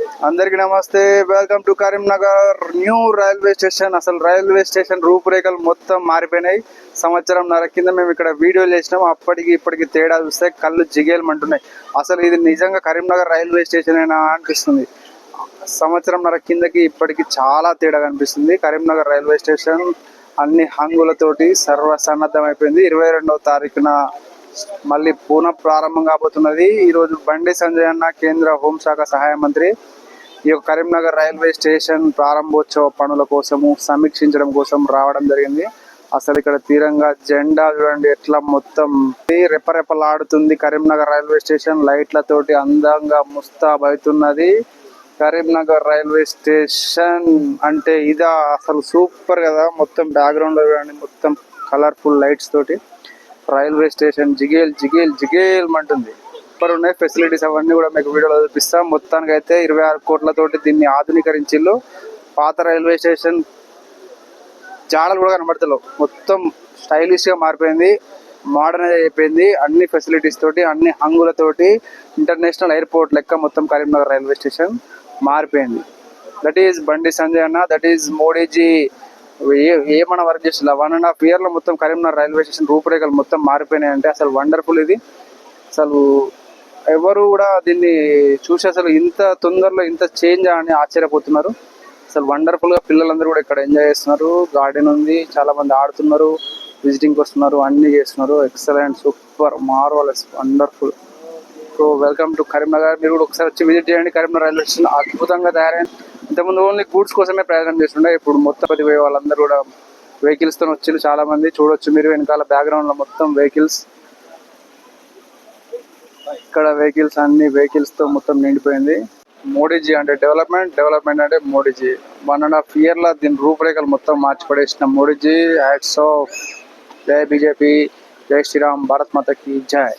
అందరికి నమస్తే. Welcome to Karimnagar new railway station అసలు రైల్వే స్టేషన్ రూపురేఖలు మొత్తం మారిపోయినాయి. సంవత్సరం నర కింద మేము ఇక్కడ వీడియోలు వేసినాం అప్పటికి ఇప్పటికి తేడా చూస్తే కళ్ళు జిగేలమంటున్నాయి. అసలు ఇది నిజంగా కరీంనగర్ రైల్వే స్టేషన్ అయినా అనిపిస్తుంది? సంవత్సరం నర కిందకి ఇప్పటికి చాలా తేడా కనిపిస్తుంది. కరీంనగర్ రైల్వే స్టేషన్ అన్ని హంగులతోటి సర్వసన్నద్ధం అయిపోయింది ఇరవై రెండవ తారీఖున మళ్ళీ పునః ప్రారంభం కాబోతున్నది. ఈరోజు బండి సంజయ్ అన్న కేంద్ర హోంశాఖ సహాయ మంత్రి. ఈ యొక్క కరీంనగర్ రైల్వే స్టేషన్ ప్రారంభోత్సవ పనుల కోసము సమీక్షించడం కోసం రావడం జరిగింది. అసలు ఇక్కడ తీరంగా జెండా చూడండి ఎట్లా మొత్తం రెపరెపలాడుతుంది. కరీంనగర్ రైల్వే స్టేషన్ లైట్లతోటి అందంగా ముస్తాబవుతున్నది కరీంనగర్ రైల్వే స్టేషన్ అంటే ఇదా అసలు సూపర్ కదా మొత్తం బ్యాక్గ్రౌండ్లో చూడండి మొత్తం కలర్ఫుల్ లైట్స్ తోటి. రైల్వే స్టేషన్ జిగేల్ జిగేల్ జిగేల్ అంటుంది సూపర్ ఉన్నాయి ఫెసిలిటీస్ అవన్నీ కూడా మీకు వీడియోలో చూపిస్తాం. మొత్తానికి అయితే ఇరవై ఆరు కోట్లతోటి దీన్ని ఆధునీకరించిల్లు పాత రైల్వే స్టేషన్ జాడలు కూడా కనబడతలేవు. మొత్తం స్టైలిష్గా మారిపోయింది మోడర్నైజ్ అయిపోయింది. అన్ని ఫెసిలిటీస్ తోటి అన్ని హంగులతోటి ఇంటర్నేషనల్ ఎయిర్పోర్ట్ లెక్క మొత్తం కరీంనగర్ రైల్వే స్టేషన్ మారిపోయింది. దట్ ఈజ్ బండి సంజయ్ అన్న దట్ ఈజ్ మోడీజీ ఏమన్నా వర్క్ చేస్తున్నా వన్ అండ్ హాఫ్ ఇయర్లో మొత్తం కరీంనగర్ రైల్వే స్టేషన్ రూపురేఖలు మొత్తం మారిపోయినాయి అంటే అసలు వండర్ఫుల్ ఇది. అసలు ఎవరు కూడా దీన్ని చూసి అసలు ఇంత తొందరలో ఇంత చేంజ్ అని ఆశ్చర్యపోతున్నారు. అసలు వండర్ఫుల్గా పిల్లలందరూ కూడా ఇక్కడ ఎంజాయ్ చేస్తున్నారు. గార్డెన్ ఉంది చాలా మంది ఆడుతున్నారు విజిటింగ్ వస్తున్నారు అన్ని చేస్తున్నారు. Excellent super marvellous wonderful so welcome to Karimnagar. మీరు కూడా ఒకసారి వచ్చి విజిట్ చేయండి. కరీంనగర్ రైల్వే స్టేషన్ అద్భుతంగా తయారైంది. ఇంతకుముందు ఓన్లీ గూడ్స్ కోసమే ప్రయాణం చేస్తుండే. ఇప్పుడు మొత్తం పది వాళ్ళందరూ కూడా వెహికల్స్తో వచ్చిండ్రు చాలా మంది చూడొచ్చు మీరు వెనకాల బ్యాక్గ్రౌండ్లో మొత్తం వెహికల్స్ ఇక్కడ వెహికల్స్ అన్ని వెహికల్స్తో మొత్తం నిండిపోయింది. మోడీజీ అంటే డెవలప్మెంట్ డెవలప్మెంట్ అంటే మోడీజీ. వన్ అండ్ హాఫ్ ఇయర్లో దీని రూపురేఖలు మొత్తం మార్చి పడేసిన మోడీజీ. హ్యాట్స్ ఆఫ్ జై బీజేపీ. జై శ్రీరామ్. భారత్ మాతకి జై.